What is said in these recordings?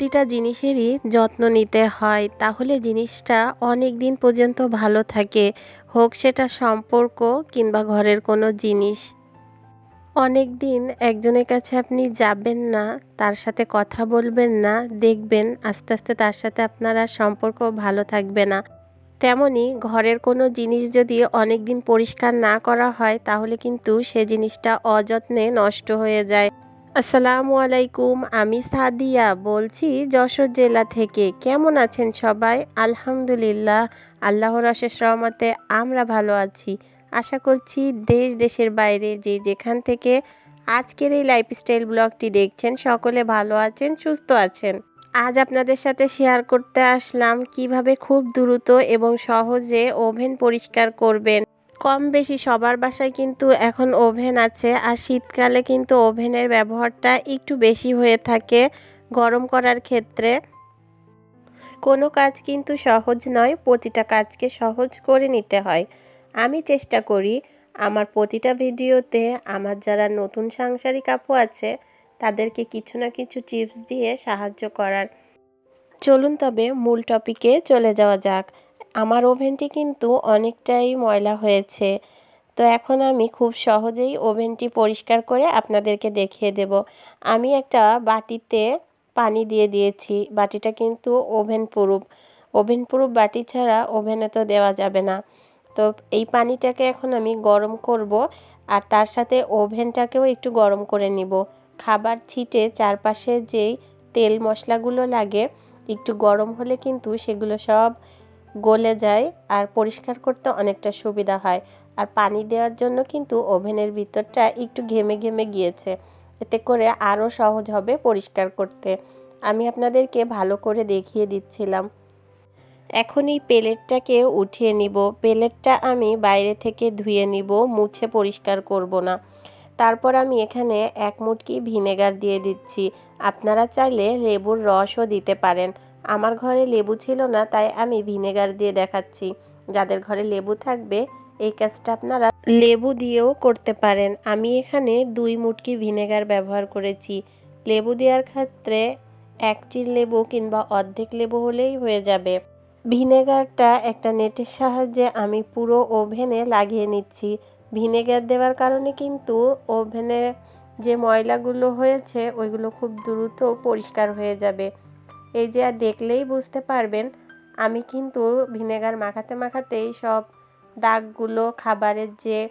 প্রতিটা জিনিসেরই যত্ন নিতে হয়, তাহলে জিনিসটা অনেক দিন পর্যন্ত ভালো থাকে, হোক সেটা সম্পর্ক কিংবা ঘরের কোনো জিনিস। অনেক দিন একজনের কাছে আপনি যাবেন না, তার সাথে কথা বলবেন না, দেখবেন আস্তে আস্তে তার সাথে আপনারা সম্পর্ক ভালো থাকবে না। তেমনি ঘরের কোনো জিনিস যদি অনেক দিন পরিষ্কার না করা হয়, তাহলে কিন্তু সে জিনিসটা অযত্নে নষ্ট হয়ে যায়। আসসালামু আলাইকুম, আমি সাদিয়া বলছি যশোর জেলা থেকে। কেমন আছেন সবাই? আলহামদুলিল্লাহ, আল্লাহর অশেষ রহমতে আমরা ভালো আছি। আশা করছি দেশ, দেশের বাইরে যে যেখান থেকে আজকের এই লাইফস্টাইল ব্লগটি দেখছেন, সকলে ভালো আছেন, সুস্থ আছেন। আজ আপনাদের সাথে শেয়ার করতে আসলাম কীভাবে খুব দ্রুত এবং সহজে ওভেন পরিষ্কার করবেন। কম বেশি সবার বাসায় কিন্তু এখন ওভেন আছে। আর শীতকালে কিন্তু ওভেনের ব্যবহারটা একটু বেশি হয়ে থাকে গরম করার ক্ষেত্রে। কোনো কাজ কিন্তু সহজ নয়, প্রতিটা কাজকে সহজ করে নিতে হয়। আমি চেষ্টা করি আমার প্রতিটা ভিডিওতে আমার যারা নতুন সাংসারিক আপু আছে, তাদেরকে কিছু না কিছু টিপস দিয়ে সাহায্য করার। চলুন তবে মূল টপিকে চলে যাওয়া যাক। আমার ওভেনটি কিন্তু অনেকটাই ময়লা হয়েছে। তো এখন আমি খুব সহজেই ওভেনটি পরিষ্কার করে আপনাদেরকে দেখিয়ে দেব। আমি একটা বাটিতে পানি দিয়ে দিয়েছি। বাটিটা কিন্তু ওভেন প্রুফ। ওভেন প্রুফ বাটি ছাড়া ওভেনে তো দেওয়া যাবে না। তো এই পানিটাকে এখন আমি গরম করব আর তার সাথে ওভেনটাকেও একটু গরম করে নিব। খাবার ছিটে চারপাশে যেই তেল মশলাগুলো লাগে, একটু গরম হলে কিন্তু সেগুলো সব গলে যায় আর পরিষ্কার করতে অনেকটা সুবিধা হয়। আর পানি দেওয়ার জন্য কিন্তু ওভেনের ভিতরটা একটু ঘেমে ঘেমে গিয়েছে। এতে করে আরও সহজ হবে পরিষ্কার করতে। আমি আপনাদেরকে ভালো করে দেখিয়ে দিচ্ছিলাম। এখন এই পেলেটটাকে উঠিয়ে নিব। পেলেটটা আমি বাইরে থেকে ধুয়ে নিব, মুছে পরিষ্কার করব না। তারপর আমি এখানে এক মুটকি ভিনেগার দিয়ে দিচ্ছি। আপনারা চাইলে লেবুর রসও দিতে পারেন। আমার ঘরে লেবু ছিল না, তাই আমি ভিনেগার দিয়ে দেখাচ্ছি। যাদের ঘরে লেবু থাকবে, এই কাজটা আপনারা লেবু দিয়েও করতে পারেন। আমি এখানে দুই মুটকি ভিনেগার ব্যবহার করেছি। লেবু দেওয়ার ক্ষেত্রে এক চিল লেবু কিংবা অর্ধেক লেবু হলেই হয়ে যাবে। ভিনেগারটা একটা নেটের সাহায্যে আমি পুরো ওভেনে লাগিয়ে নিচ্ছি। ভিনেগার দেওয়ার কারণে কিন্তু ওভেনে যে ময়লাগুলো হয়েছে, ওইগুলো খুব দ্রুত পরিষ্কার হয়ে যাবে। এই যে আর দেখলেই বুঝতে পারবেন, আমি কিন্তু ভিনেগার মাখাতে মাখাতেই সব দাগগুলো, খাবারের যে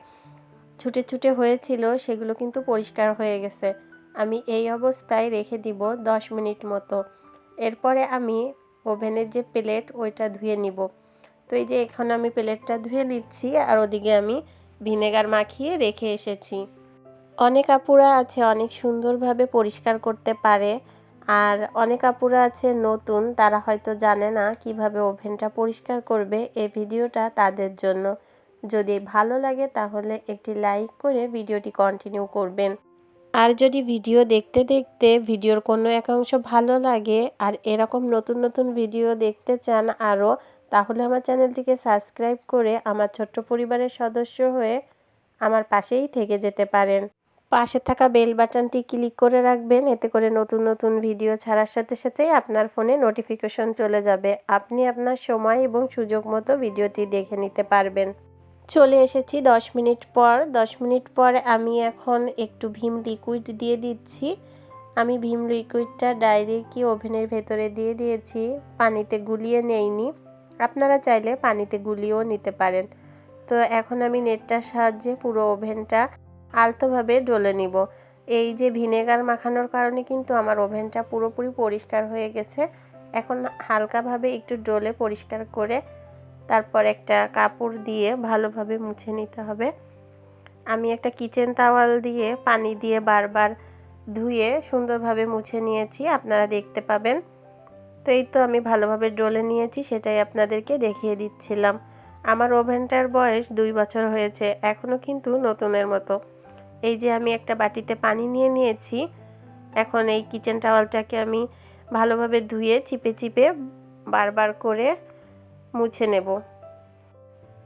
ছুটে ছুটে হয়েছিল সেগুলো কিন্তু পরিষ্কার হয়ে গেছে। আমি এই অবস্থায় রেখে দিব দশ মিনিট মতো। এরপরে আমি ওভেনের যে প্লেট ওইটা ধুয়ে নিব। তো এই যে এখন আমি প্লেটটা ধুয়ে নিচ্ছি আর ওদিকে আমি ভিনেগার মাখিয়ে রেখে এসেছি। অনেক আপুরা আছে, অনেক সুন্দরভাবে পরিষ্কার করতে পারে। আর অনেক আপুরা আছে নতুন, তারা হয়তো জানে না কীভাবে ওভেনটা পরিষ্কার করবে এই ভিডিওটা তাদের জন্য। যদি ভালো লাগে তাহলে একটি লাইক করে ভিডিওটি কন্টিনিউ করবেন। আর যদি ভিডিও দেখতে দেখতে ভিডিওর কোনো একাংশ ভালো লাগে আর এরকম নতুন নতুন ভিডিও দেখতে চান আরও, তাহলে আমার চ্যানেলটিকে সাবস্ক্রাইব করে আমার ছোট্ট পরিবারের সদস্য হয়ে আমার পাশেই থেকে যেতে পারেন। পাশে থাকা বেল বাটনটি ক্লিক করে রাখবেন। এতে করে নতুন নতুন ভিডিও ছাড়ার সাথে সাথেই আপনার ফোনে নোটিফিকেশন চলে যাবে। আপনি আপনার সময় এবং সুযোগ মতো ভিডিওটি দেখে নিতে পারবেন। চলে এসেছি দশ মিনিট পর। দশ মিনিট পর আমি এখন একটু ভীম লিকুইড দিয়ে দিচ্ছি। আমি ভীম লিকুইডটা ডাইরেক্টই ওভেনের ভেতরে দিয়ে দিয়েছি। পানিতে গুলিয়ে নেইনি। আপনারা চাইলে পানিতে গুলিয়েও নিতে পারেন। তো এখন আমি নেটটার সাহায্যে পুরো ওভেনটা আলতোভাবে ডলে নিব। এই যে ভিনেগার মাখানোর কারণে কিন্তু আমার ওভেনটা পুরোপুরি পরিষ্কার হয়ে গেছে। এখন হালকাভাবে একটু ডলে পরিষ্কার করে তারপর একটা কাপড় দিয়ে ভালোভাবে মুছে নিতে হবে। আমি একটা কিচেন তাওয়াল দিয়ে পানি দিয়ে বারবার ধুয়ে সুন্দরভাবে মুছে নিয়েছি, আপনারা দেখতে পাবেন। তো এই তো আমি ভালোভাবে ডলে নিয়েছি, সেটাই আপনাদেরকে দেখিয়ে দিচ্ছিলাম। আমার ওভেনটার বয়স দুই বছর হয়েছে এখনও কিন্তু নতুনের মতো। এই যে আমি একটা বাটিতে পানি নিয়ে নিয়েছি। এখন এই কিচেন টাওয়ালটাকে আমি ভালোভাবে ধুয়ে চিপে চিপে বারবার করে মুছে নেব।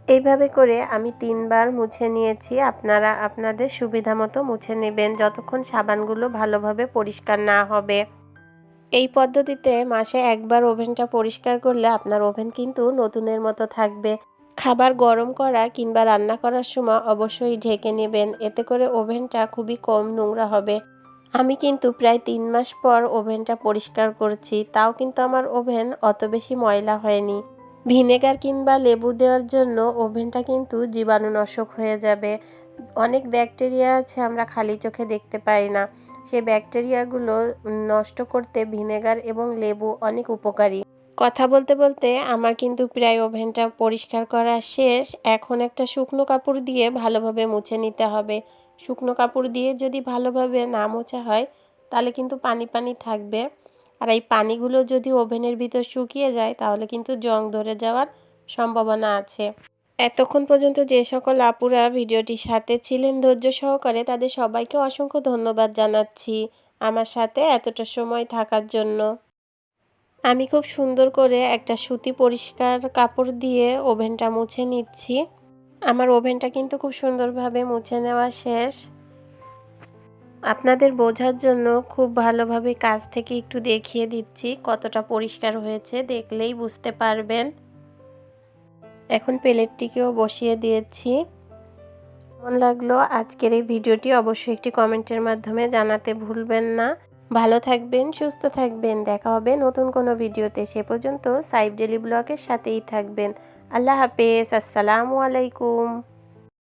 এইভাবে করে আমি তিনবার মুছে নিয়েছি। আপনারা আপনাদের সুবিধা মতো মুছে নেবেন যতক্ষণ সাবানগুলো ভালোভাবে পরিষ্কার না হবে। এই পদ্ধতিতে মাসে একবার ওভেনটা পরিষ্কার করলে আপনার ওভেন কিন্তু নতুনের মতো থাকবে। খাবার গরম করা কিংবা রান্না করার সময় অবশ্যই ঢেকে নেবেন। এতে করে ওভেনটা খুবই কম নোংরা হবে। আমি কিন্তু প্রায় তিন মাস পর ওভেনটা পরিষ্কার করছি। তাও কিন্তু আমার ওভেন অত বেশি ময়লা হয়নি। ভিনেগার কিংবা লেবু দেওয়ার জন্য ওভেনটা কিন্তু জীবাণু জীবাণুনাশক হয়ে যাবে। অনেক ব্যাকটেরিয়া আছে আমরা খালি চোখে দেখতে পাই না। সেই ব্যাকটেরিয়াগুলো নষ্ট করতে ভিনেগার এবং লেবু অনেক উপকারী। কথা বলতে বলতে আমার কিন্তু প্রায় ওভেনটা পরিষ্কার করা শেষ। এখন একটা শুকনো কাপড় দিয়ে ভালোভাবে মুছে নিতে হবে। শুকনো কাপড় দিয়ে যদি ভালোভাবে না মোছা হয়, তাহলে কিন্তু পানি পানি থাকবে। আর এই পানিগুলো যদি ওভেনের ভিতর শুকিয়ে যায়, তাহলে কিন্তু জং ধরে যাওয়ার সম্ভাবনা আছে। এতক্ষণ পর্যন্ত যে সকল আপুরা ভিডিওটির সাথে ছিলেন, ধৈর্য সহকারে তাদের সবাইকে অসংখ্য ধন্যবাদ জানাচ্ছি। আমার সাথে এতটা সময় থাকার জন্য। আমি খুব সুন্দর করে একটা সুতি পরিষ্কার কাপড় দিয়ে ওভেনটা মুছে নিচ্ছি। আমার ওভেনটা কিন্তু খুব সুন্দরভাবে মুছে নেওয়া শেষ। আপনাদের বোঝার জন্য খুব ভালোভাবে কাজ থেকে একটু দেখিয়ে দিচ্ছি কতটা পরিষ্কার হয়েছে, দেখলেই বুঝতে পারবেন। এখন প্লেটটিকেও বসিয়ে দিয়েছি। কেমন লাগল আজকের এই ভিডিওটি অবশ্যই একটি কমেন্টের মাধ্যমে জানাতে ভুলবেন না। ভালো থাকবেন, সুস্থ থাকবেন। দেখা হবে নতুন কোনো ভিডিওতে। সে পর্যন্ত সাইব ডেলি ব্লগের সাথেই থাকবেন। আল্লাহ হাফেজ। আসসালামু আলাইকুম।